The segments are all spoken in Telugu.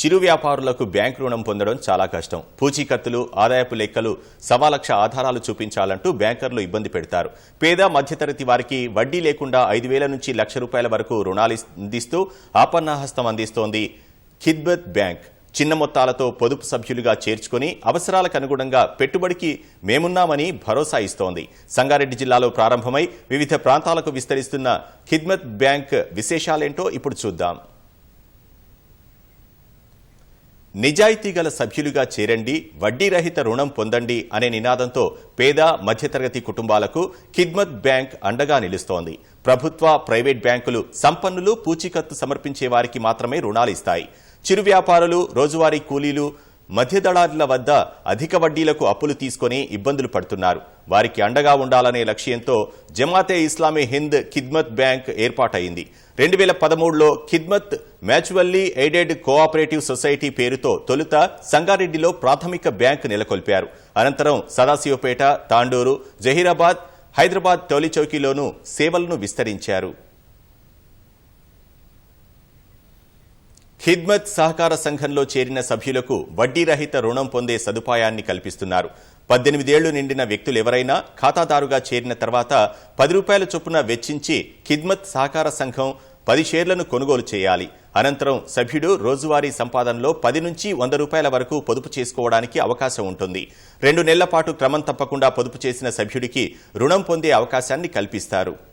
చిరు వ్యాపారులకు బ్యాంకు రుణం పొందడం చాలా కష్టం. పూచీకత్తులు ఆదాయపు లెక్కలు సవా లక్ష ఆధారాలు చూపించాలంటూ బ్యాంకర్లు ఇబ్బంది పెడతారు. పేద మధ్యతరగతి వారికి వడ్డీ లేకుండా ఐదు వేల నుంచి లక్ష రూపాయల వరకు రుణాలు అందిస్తూ ఆపన్నాహస్తం అందిస్తోంది ఖిద్మత్ బ్యాంక్. చిన్న మొత్తాలతో పొదుపు సభ్యులుగా చేర్చుకుని అవసరాలకు అనుగుణంగా పెట్టుబడికి మేమున్నామని భరోసా ఇస్తోంది. సంగారెడ్డి జిల్లాలో ప్రారంభమై వివిధ ప్రాంతాలకు విస్తరిస్తున్న ఖిద్మత్ బ్యాంక్ విశేషాలేంటో ఇప్పుడు చూద్దాం. నిజాయితీ గల సభ్యులుగా చేరండి వడ్డీ రహిత రుణం పొందండి అనే నినాదంతో పేద మధ్యతరగతి కుటుంబాలకు ఖిద్మత్ బ్యాంక్ అండగా నిలుస్తోంది. ప్రభుత్వ ప్రైవేట్ బ్యాంకులు సంపన్నులు పూచీకత్తు సమర్పించే వారికి మాత్రమే రుణాలు ఇస్తాయి. చిరు వ్యాపారులు రోజువారీ కూలీలు మధ్యదళారుల వద్ద అధిక వడ్డీలకు అప్పులు తీసుకొని ఇబ్బందులు పడుతున్నారు. వారికి అండగా ఉండాలనే లక్ష్యంతో జమాతే ఇస్లామీ హింద్ ఖిద్మత్ బ్యాంక్ ఏర్పాటైంది రెండు వేల పదమూడులో Khidmat mutually aided cooperative society పేరుతో తొలుత సంగారెడ్డిలో ప్రాథమిక బ్యాంకు నెలకొల్పారు. అనంతరం సదాశివపేట తాండూరు జహీరాబాద్ హైదరాబాద్ టోలీచౌకీలోనూ సేవలను విస్తరించారు. ఖిద్మత్ సహకార సంఘంలో చేరిన సభ్యులకు వడ్డీ రహిత రుణం పొందే సదుపాయాన్ని కల్పిస్తున్నారు. పద్దెనిమిదేళ్ళు నిండిన వ్యక్తులు ఎవరైనా ఖాతాదారుగా చేరిన తర్వాత పది రూపాయల చొప్పున వెచ్చించి ఖిద్మత్ సహకార సంఘం పది షేర్లను కొనుగోలు చేయాలి. అనంతరం సభ్యుడు రోజువారీ సంపాదనలో పది నుంచి వంద రూపాయల వరకు పొదుపు చేసుకోవడానికి అవకాశం ఉంటుంది. రెండు నెలల పాటు క్రమం తప్పకుండా పొదుపు చేసిన సభ్యుడికి రుణం పొందే అవకాశాన్ని కల్పిస్తారు.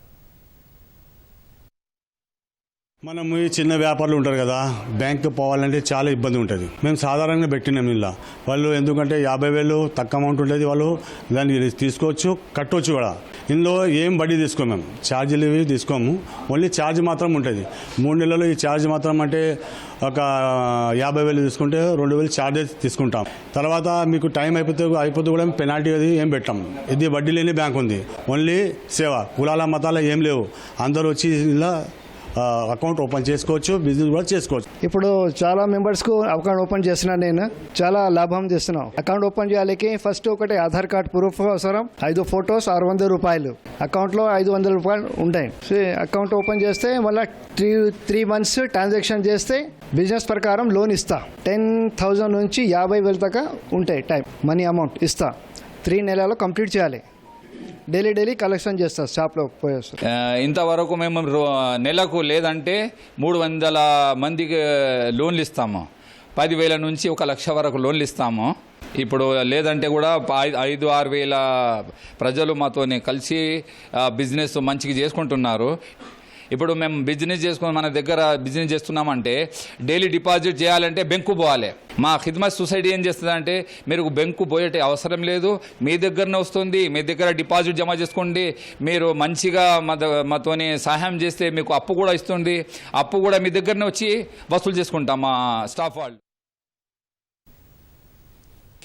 మనం ఈ చిన్న వ్యాపారులు ఉంటారు కదా బ్యాంకు పోవాలంటే చాలా ఇబ్బంది ఉంటుంది. మేము సాధారణంగా పెట్టినాం ఇలా. వాళ్ళు ఎందుకంటే యాభై వేలు తక్కువ అమౌంట్ ఉంటుంది వాళ్ళు దాన్ని తీసుకోవచ్చు కట్టవచ్చు కూడా. ఇందులో ఏం బడ్డీ తీసుకోము మేము ఛార్జీలు ఇవి తీసుకోము. ఓన్లీ ఛార్జ్ మాత్రం ఉంటుంది. మూడు నెలలు ఈ ఛార్జ్ మాత్రం అంటే ఒక యాభై వేలు తీసుకుంటే రెండు వేలు ఛార్జెస్ తీసుకుంటాం. తర్వాత మీకు టైం అయిపోతే అయిపోతే కూడా పెనాల్టీ అది ఏం పెట్టాం. ఇది వడ్డీ లేని బ్యాంక్ ఉంది. ఓన్లీ సేవ. కులాల మతాల ఏం లేవు. అందరూ వచ్చి ఇలా అకౌంట్ ఓపెన్ చేసుకోవచ్చు బిజినెస్ కూడా చేసుకోవచ్చు. ఇప్పుడు చాలా మెంబర్స్కు అకౌంట్ ఓపెన్ చేస్తున్నాను నేను. చాలా లాభం చేస్తున్నాం. అకౌంట్ ఓపెన్ చేయాలికి ఫస్ట్ ఒకటి ఆధార్ కార్డ్ ప్రూఫ్ అవసరం. ఐదు ఫొటోస్ ఆరు వందల రూపాయలు. అకౌంట్లో ఐదు వందల రూపాయలు ఉంటాయి. అకౌంట్ ఓపెన్ చేస్తే మళ్ళీ త్రీ త్రీ మంత్స్ ట్రాన్సాక్షన్ చేస్తే బిజినెస్ ప్రకారం లోన్ ఇస్తా. టెన్ థౌజండ్ నుంచి యాభై వేల దాకా ఉంటాయి టైం మనీ అమౌంట్ ఇస్తా. త్రీ నెలలో కంప్లీట్ చేయాలి. డైలీ డైలీ కలెక్షన్ చేస్తారు షాప్లో పోయేస్తారు. ఇంతవరకు మేము రో- నెలకు లేదంటే మూడు వందల మందికి లోన్లు ఇస్తాము. పదివేల నుంచి ఒక లక్ష వరకు లోన్లు ఇస్తాము. ఇప్పుడు లేదంటే కూడా ఐదు ఆరు వేల ప్రజలు మాతోని కలిసి బిజినెస్ మంచిగా చేసుకుంటున్నారు. ఇప్పుడు మేము బిజినెస్ చేసుకుని మన దగ్గర బిజినెస్ చేస్తున్నామంటే డైలీ డిపాజిట్ చేయాలంటే బెంకు పోవాలి. మా ఖిద్మత్ సొసైటీ ఏం చేస్తుందంటే మీరు బెంకు పోయేట అవసరం లేదు మీ దగ్గరనే వస్తుంది మీ దగ్గర డిపాజిట్ జమ చేసుకోండి మీరు మంచిగా మాతో మాతోని సహాయం చేస్తే మీకు అప్పు కూడా ఇస్తుంది అప్పు కూడా మీ దగ్గరనే వచ్చి వసూలు చేసుకుంటాం మా స్టాఫ్ వాళ్ళు.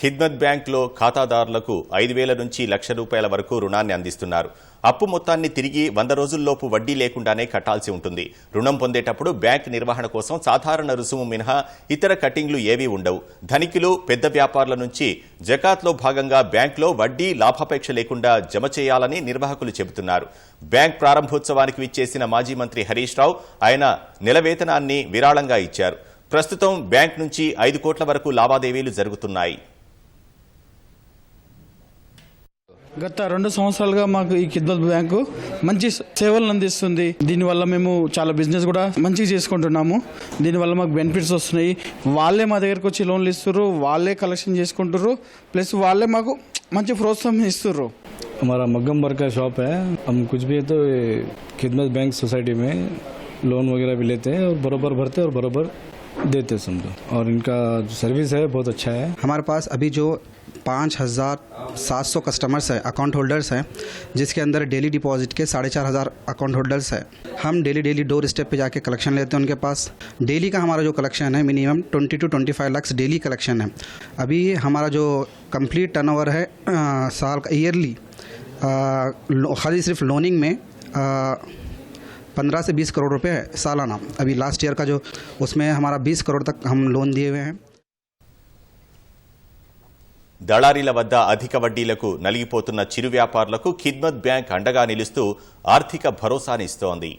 ఖిద్మత్ బ్యాంక్లో ఖాతాదారులకు ఐదు వేల నుంచి లక్ష రూపాయల వరకు రుణాన్ని అందిస్తున్నారు. అప్పు మొత్తాన్ని తిరిగి వంద రోజుల్లోపు వడ్డీ లేకుండానే కట్టాల్సి ఉంటుంది. రుణం పొందేటప్పుడు బ్యాంక్ నిర్వహణ కోసం సాధారణ రుసుము మినహా ఇతర కట్టింగ్లు ఏవీ ఉండవు. ధనికులు పెద్ద వ్యాపారుల నుంచి జకాత్లో భాగంగా బ్యాంక్లో వడ్డీ లాభాపేక్ష లేకుండా జమ చేయాలని నిర్వాహకులు చెబుతున్నారు. బ్యాంక్ ప్రారంభోత్సవానికి విచ్చేసిన మాజీ మంత్రి హరీష్ రావు ఆయన నెలవేతనాన్ని విరాళంగా ఇచ్చారు. ప్రస్తుతం బ్యాంక్ నుంచి ఐదు కోట్ల వరకు లావాదేవీలు జరుగుతున్నాయి. గత రెండు సంవత్సరాలుగా మాకు ఈ కిద్మత్ బ్యాంకు మంచి సేవలను అందిస్తుంది దీనివల్ల మేము చాలా బిజినెస్ కూడా మంచిగా చేసుకుంటున్నాము దీనివల్ల మాకు బెనిఫిట్స్ వస్తున్నాయి వాళ్ళే మా దగ్గరకు వచ్చి లోన్లు ఇస్తుర్రు వాళ్ళే కలెక్షన్ చేసుకుంటారు ప్లస్ వాళ్ళే మాకు మంచి ప్రోత్సాహం ఇస్తుర్రు हमारा मग्गम बर का शॉप है हम कुछ भी है तो ये खिदमत बैंक सोसाइटी में लोन वगैरह भी लेते हैं और बराबर भरते हैं और बराबर देते समझो। और इनका सर्विस है बहुत अच्छा है। हमारे पास अभी जो पाँच हज़ार सात सौ कस्टमर्स हैं अकाउंट होल्डर्स हैं जिसके अंदर डेली डिपॉजिट के साढ़े चार हज़ार अकाउंट होल्डर्स हैं। हम डेली डेली डोर स्टेप पे जाके कलेक्शन लेते हैं उनके पास। डेली का हमारा जो कलेक्शन है minimum twenty two twenty five lakhs daily collection है। अभी हमारा जो कंप्लीट टर्नओवर है अ, साल का ईयरली खाली सिर्फ़ लोनिंग में पंद्रह से बीस करोड़ रुपए है सालाना अभी लास्ट ईयर का जो उसमें हमारा बीस करोड़ तक हम लोन दिए हुए हैं దళారీల వద్ద అధిక వడ్డీలకు నలిగిపోతున్న చిరు వ్యాపారులకు ఖిద్మత్ బ్యాంక్ అండగా నిలుస్తూ ఆర్థిక భరోసానిస్తోంది